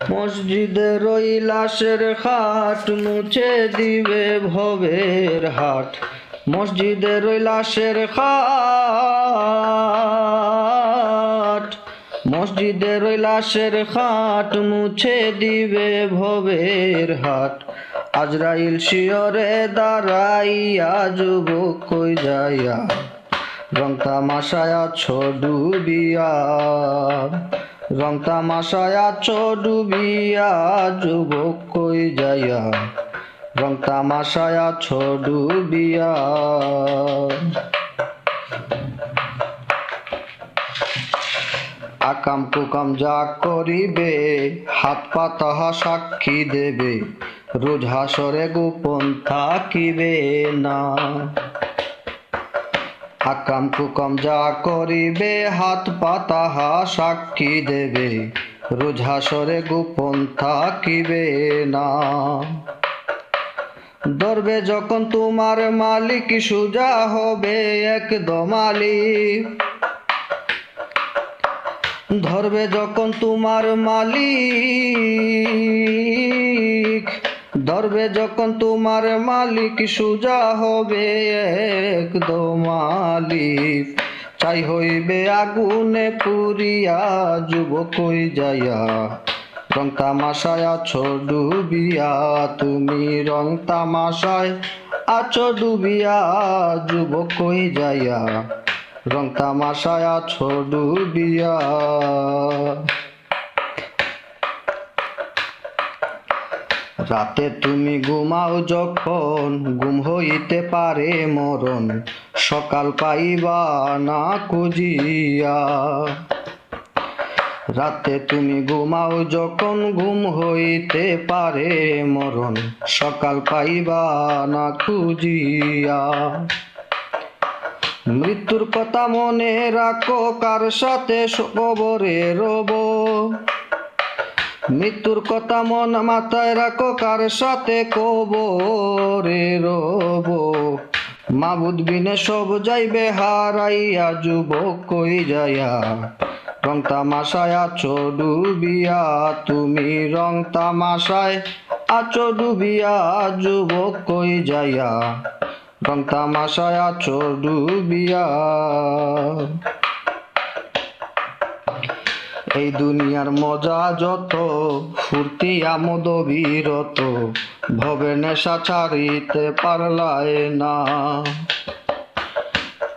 মসজিদের ওই লাশের খাট মুছে দিবে ভবের হাট। মসজিদের ওই লাশের খাট, মসজিদের ওই লাশের খাট মুছে দিবে ভবের হাট। আজরাইল শিয়রে দাঁড়াইয়া যুবক কই যাইয়া? রং তামাশায় আছো ডুবিয়া। রং তামাশায় আছো ডুবিয়া, যুবক কই যাইয়া? রং তামাশায় আছো ডুবিয়া। আকাম কুকাম যা করিবে, হাত পা তাহা সাক্ষী দেবে। রোজ হাসরে গোপন থাকিবে না। আকাম কুকাম যা করিবে, হাত পা তাহা সাক্ষী দেবে। রোজ হাসরে গোপন থাকিবে না। ধরবে যখন তোমার মালিক সুজা হবে একদম আলিফ। ধরবে যখন তোমার মালিক ধরবে যখন তোমার মালিক সুজা হবে একদম চাই হইবে আগুনে পুরিয়া, যুবক হই যাইয়া। রং তামাশায় আছো ডুবিয়া, তুমি রং তামাশায় আছো ডুবিয়া, যুবক হই যাইয়া। রং তামাশায় আছো ডুবিয়া। রাতে তুমি ঘুমাও যখন, ঘুম হইতে পারে মরণ, সকাল পাইবা না খুঁজিয়া। রাতে তুমি ঘুমাও যখন, ঘুম হইতে পারে মরণ, সকাল পাইবা না খুঁজিয়া। মৃত্যুর কথা মনে রাখো, কার সাথে কবরে রব? মৃত্যুর কথা মন মাথায় রাখো, কার সাথে কবরে রব? মাবুদ বিনে সব যাইবে, হারাইয়া যুবক কই যাইয়া? রং তামাশায় আছো ডুবিয়া, তুমি রং তামাশায় আছো ডুবিয়া, যুবক কই যাইয়া? রং তামাশায় আছো ডুবিয়া। এই দুনিয়ার মজা যত, ফুর্তি আমোদ বিরত, ভবে নেশা ছাড়িতে পারলায় না।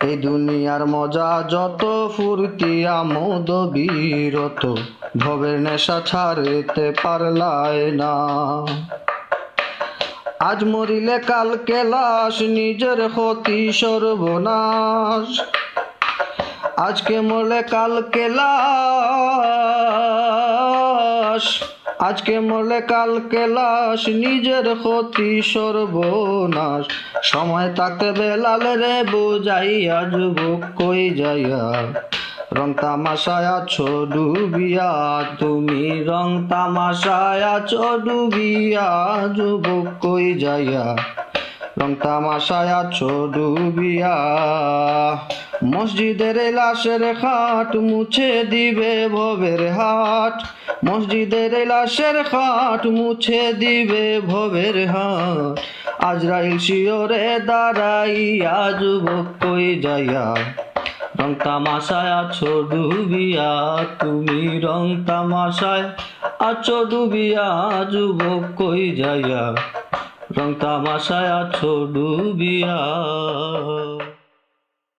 এই দুনিয়ার মজা যত, ফুর্তি আমোদ বিরত, ভবে নেশা ছাড়িতে পারলায় না। আজ মরিলে কালকে লাশ, নিজের ক্ষতি সর্বনাশ। আজকে মরলে কালকে লাশ। আজকে মরলে কালকে লাশ, নিজের ক্ষতি সর্বনাশ। সময় থাকতে বেলাল রে বুঝাইয়া যুবক কই যাইয়া রং তামাশায় আছো ডুবিয়া, তুমি রং তামাশায় আছো ডুবিয়া যুবক কই যাইয়া রং তামাশায় আছো ডুবিয়া। মসজিদের লাশের খাট মুছে দিবে ভবের হাট। মসজিদের লাশের খাট মুছে দিবে ভবের হাট। আজরাইল শিওরে দাঁড়াইয়া যুবক কই যাইয়া? রং তামাশায় আছো ডুবিয়া, তুমি রং তামাশায় আছো ডুবিয়া, যুবক কই যাইয়া? রং তামাশায় আছো ডুবিয়া।